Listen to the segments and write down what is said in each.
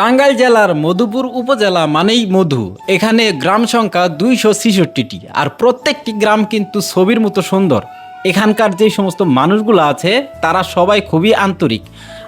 টাঙ্গাইল জেলার মধুপুর উপজেলা মানেই মধু। এখানে গ্রাম সংখ্যা দুইশো ছেষট্টিটি আর প্রত্যেকটি গ্রাম কিন্তু ছবির মতো সুন্দর। এখানকার যে সমস্ত মানুষগুলো আছে, তারা সবাই খুবই আন্তরিক।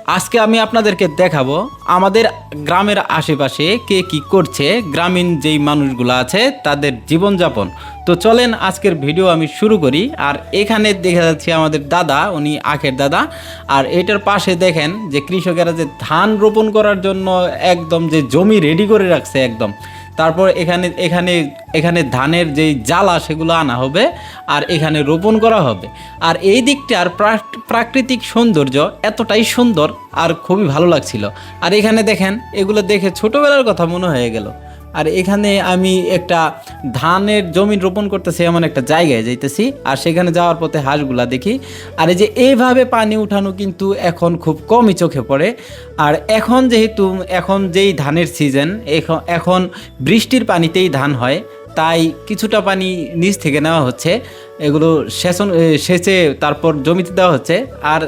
আজকে আমি আপনাদেরকে দেখাবো আমাদের গ্রামের আশেপাশে কে কি করছে, গ্রামীণ যেই মানুষগুলো আছে তাদের জীবনযাপন। তো চলেন আজকের ভিডিও আমি শুরু করি। আর এখানে দেখা যাচ্ছে আমাদের দাদা, উনি আখের দাদা। আর এটার পাশে দেখেন যে কৃষকেরা যে ধান রোপণ করার জন্য একদম যে জমি রেডি করে রাখছে একদম। তারপর এখানে এখানে এখানে ধানের যেই জ্বালা সেগুলো আনা হবে আর এখানে রোপণ করা হবে। আর এই দিকটার প্রা- প্রাকৃতিক সৌন্দর্য এতটাই সুন্দর আর খুবই ভালো লাগছিল। আর এখানে দেখেন, এগুলো দেখে ছোটোবেলার কথা মনে হয়ে গেল। আর এখানে আমি একটা ধানের জমি রোপণ করতেছি, এমন একটা জায়গায় যাইতেছি, আর সেখানে যাওয়ার পথে হাঁসগুলা দেখি। আর এই যে এইভাবে পানি উঠানো কিন্তু এখন খুব কমই চোখে পড়ে। আর এখন যেহেতু, এখন যেই ধানের সিজন এখন এখন বৃষ্টির পানিতেই ধান হয়। তাই কিছুটা পানি নিচ থেকে নেওয়া হচ্ছে। এগুলো সেচন সেচে তারপর জমিতে দেওয়া হচ্ছে। আর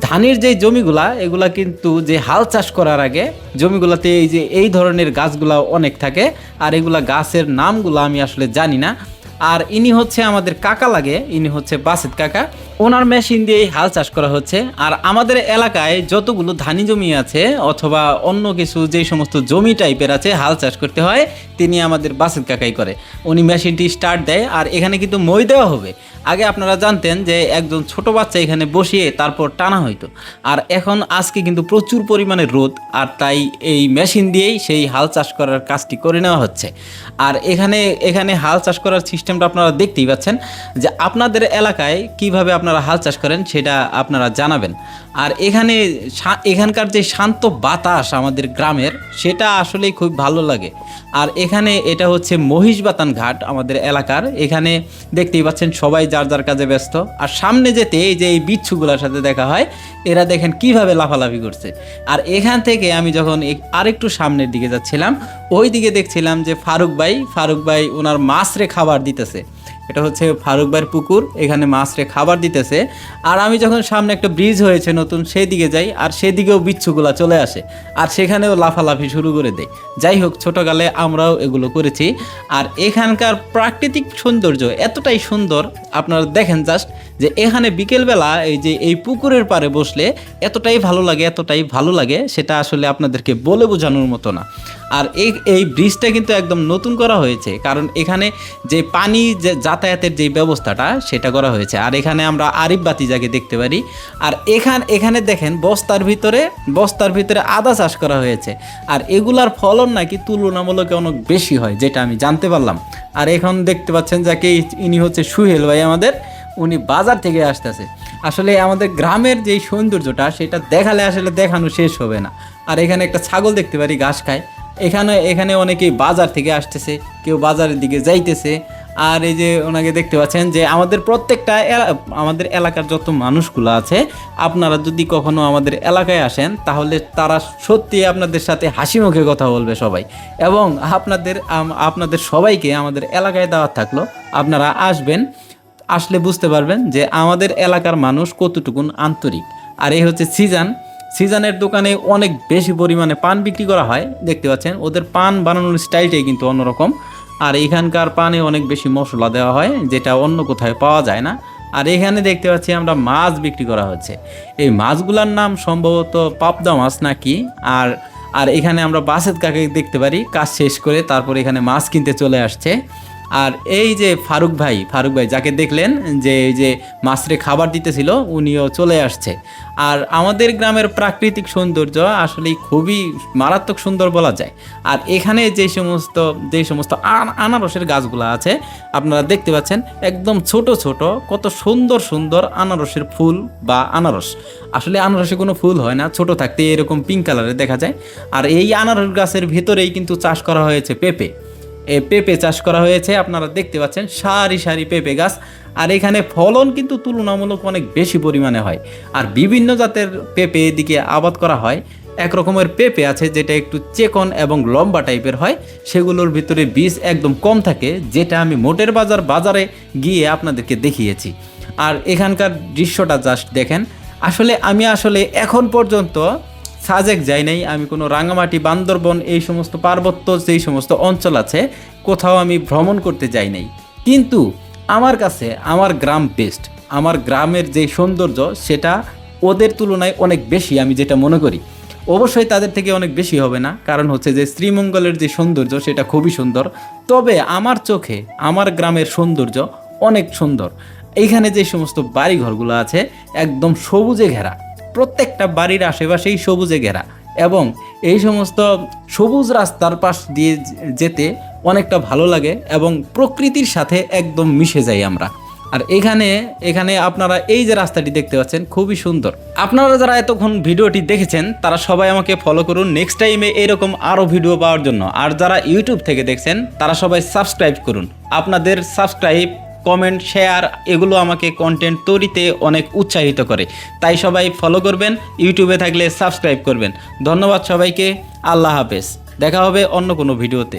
ধানের যে জমিগুলা, এগুলা কিন্তু যে হাল চাষ করার আগে জমিগুলাতে এই যে, এই ধরনের গাছগুলা অনেক থাকে। আর এগুলা গাছের নামগুলো আমি আসলে জানি না। আর ইনি হচ্ছে আমাদের কাকা লাগে, ইনি হচ্ছে বাসেদ কাকা। ওনার মেশিন দিয়ে হাল চাষ করা হচ্ছে। আর আমাদের এলাকায় যতগুলো ধানি জমি আছে অথবা অন্য কিছু যে সমস্ত জমি টাইপের আছে, হাল চাষ করতে হয়, তিনি আমাদের বাসেদ কাকাই করে। উনি মেশিনটি স্টার্ট দেয় আর এখানে কিন্তু মই দেওয়া হবে। আগে আপনারা জানতেন যে একজন ছোট বাচ্চা এখানে বসিয়ে তারপর টানা হইতো আর এখন আজকে কিন্তু প্রচুর পরিমাণে রোদ আর তাই এই মেশিন দিয়েই সেই হাল চাষ করার কাজটি করে নেওয়া হচ্ছে। আর এখানে এখানে হাল চাষ করার সিস্টেমটা আপনারা দেখতেই পাচ্ছেন যে আপনাদের এলাকায় কীভাবে আপনারা হাল চাষ করেন, সেটা আপনারা জানাবেন। আর এখানে এখানকার যে শান্ত বাতাস আমাদের গ্রামের, সেটা আসলেই খুব ভালো লাগে। আর এখানে এটা হচ্ছে মহিষবাতান ঘাট আমাদের এলাকার। এখানে দেখতেই পাচ্ছেন সবাই যার যার কাজে ব্যস্ত। আর সামনে যেতে এই যে এই বিচ্ছুগুলোর সাথে দেখা হয়, এরা দেখেন কীভাবে লাফালাফি করছে। আর এখান থেকে আমি যখন আরেকটু সামনের দিকে যাচ্ছিলাম ওই দিকে দেখছিলাম যে ফারুক ভাই ফারুক ভাই ওনার মাছরে খাবার দিতেছে। এটা হচ্ছে ফারুক ভাইয়ের পুকুর, এখানে মাছরে খাবার দিতেছে। আর আমি যখন সামনে একটা ব্রিজ হয়েছে নতুন সেই দিকে যাই, আর সেদিকেও বিচ্ছুগুলা চলে আসে। আর সেখানেও লাফালাফি শুরু করে দেয়। যাই হোক, ছোটোকালে আমরাও এগুলো করেছি। আর এখানকার প্রাকৃতিক সৌন্দর্য এতটাই সুন্দর, আপনারা দেখেন জাস্ট যে এখানে বিকেলবেলা এই যে এই পুকুরের পাড়ে বসলে এতটাই ভালো লাগে, এতটাই ভালো লাগে, সেটা আসলে আপনাদেরকে বলে বোঝানোর মতো না। আর এই এই ব্রিজটা কিন্তু একদম নতুন করা হয়েছে, কারণ এখানে যে পানি যে যাতায়াতের যে ব্যবস্থাটা সেটা করা হয়েছে। আর এখানে আমরা আরিফ বাতি যাকে দেখতে পারি। আর এখান, এখানে দেখেন বস্তার ভিতরে বস্তার ভিতরে আদা চাষ করা হয়েছে। আর এগুলার ফলন নাকি তুলনামূলক অনেক বেশি হয়, যেটা আমি জানতে পারলাম। আর এখন দেখতে পাচ্ছেন যাকে ইনি হচ্ছে সুহেল ভাই আমাদের, উনি বাজার থেকে আসতেছে। আসলে আমাদের গ্রামের যেই সৌন্দর্যটা, সেটা দেখালে আসলে দেখানো শেষ হবে না। আর এখানে একটা ছাগল দেখতে পারি, ঘাস খায়। এখানে এখানে অনেকেই বাজার থেকে আসতেছে, কেউ বাজারের দিকে যাইতেছে। আর এই যে ওনাকে দেখতে পাচ্ছেন যে আমাদের প্রত্যেকটা আমাদের এলাকার যত মানুষগুলো আছে, আপনারা যদি কখনো আমাদের এলাকায় আসেন, তাহলে তারা সত্যি আপনাদের সাথে হাসি মুখে কথা বলবে সবাই। এবং আপনাদের আপনাদের সবাইকে আমাদের এলাকায় দাওয়াত থাকল, আপনারা আসবেন, আসলে বুঝতে পারবেন যে আমাদের এলাকার মানুষ কতটুকুন আন্তরিক। আর এই হচ্ছে সিজন। সিজনের দোকানে অনেক বেশি পরিমাণে পান বিক্রি করা হয়, দেখতে পাচ্ছেন। ওদের পান বানানোর স্টাইলটাই কিন্তু অন্যরকম। আর এখানকার পানে অনেক বেশি মশলা দেওয়া হয়, যেটা অন্য কোথাও পাওয়া যায় না। আর এখানে দেখতে পাচ্ছি আমরা মাছ বিক্রি করা হচ্ছে। এই মাছগুলার নাম সম্ভবত পাবদা মাছ নাকি? আর আর এখানে আমরা বাসের কাকে দেখতে পারি। কাজ শেষ করে তারপর এখানে মাছ কিনতে চলে আসছে। আর এই যে ফারুক ভাই ফারুক ভাই যাকে দেখলেন যে এই যে মাছরে খাবার দিতেছিল, উনিও চলে আসছে। আর আমাদের গ্রামের প্রাকৃতিক সৌন্দর্য আসলে খুবই মারাত্মক সুন্দর বলা যায়। আর এখানে যে সমস্ত যে সমস্ত আন- আনারসের গাছগুলো আছে, আপনারা দেখতে পাচ্ছেন একদম ছোট ছোট, কত সুন্দর সুন্দর আনারসের ফুল বা আনারস। আসলে আনারসে কোনো ফুল হয় না, ছোট থাকতে এরকম পিঙ্ক কালারে দেখা যায়। আর এই আনারস গাছের ভেতরেই কিন্তু চাষ করা হয়েছে পেঁপে। পেঁপে চাষ করা হয়েছে। আপনারা দেখতে পাচ্ছেন, সারি সারি পেঁপে গাছ। আর এখানে ফলন কিন্তু তুলনামূলক অনেক বেশি পরিমাণে হয়। আর বিভিন্ন জাতের পেঁপে এদিকে আবাদ করা হয়। এক রকমের পেঁপে আছে যেটা একটু চেকন এবং লম্বা টাইপের হয়। সেগুলোর ভিতরে বীজ একদম কম থাকে, যেটা আমি মোটের বাজার, বাজারে গিয়ে আপনাদেরকে দেখিয়েছি। আর এখানকার দৃশ্যটা জাস্ট দেখেন। আসলে আমি আসলে এখন পর্যন্ত সাজেক যাই নাই, আমি কোনো রাঙামাটি, বান্দরবন এই সমস্ত পার্বত্য যেই সমস্ত অঞ্চল আছে, কোথাও আমি ভ্রমণ করতে যাই নাই। কিন্তু আমার কাছে আমার গ্রাম বেস্ট আমার গ্রামের যে সৌন্দর্য, সেটা ওদের তুলনায় অনেক বেশি, আমি যেটা মনে করি। অবশ্যই তাদের থেকে অনেক বেশি হবে না, কারণ হচ্ছে যে শ্রীমঙ্গলের যে সৌন্দর্য, সেটা খুবই সুন্দর। তবে আমার চোখে, আমার গ্রামের সৌন্দর্য অনেক সুন্দর। এইখানে যে সমস্ত বাড়িঘরগুলো আছে, একদম সবুজে ঘেরা। প্রত্যেকটা বাড়ির আশেপাশেই সবুজে ঘেরা এবং এই সমস্ত সবুজ রাস্তার পাশ দিয়ে যেতে অনেকটা ভালো লাগে এবং প্রকৃতির সাথে একদম মিশে যাই আমরা। আর এখানে এখানে আপনারা এই যে রাস্তাটি দেখতে পাচ্ছেন, খুবই সুন্দর। আপনারা যারা এতক্ষণ ভিডিওটি দেখেছেন, তারা সবাই আমাকে ফলো করুন নেক্সট টাইমে এরকম আরও ভিডিও পাওয়ার জন্য। আর যারা ইউটিউব থেকে দেখছেন, তারা সবাই সাবস্ক্রাইব করুন। আপনাদের সাবস্ক্রাইব কমেন্ট শেয়ার এগুলো আমাকে কন্টেন্ট তৈরিতে অনেক উৎসাহিত করে। তাই সবাই ফলো করবেন ইউটিউবে থাকলে সাবস্ক্রাইব করবেন। ধন্যবাদ সবাইকে, আল্লাহ হাফেজ। দেখা হবে অন্য কোনো ভিডিওতে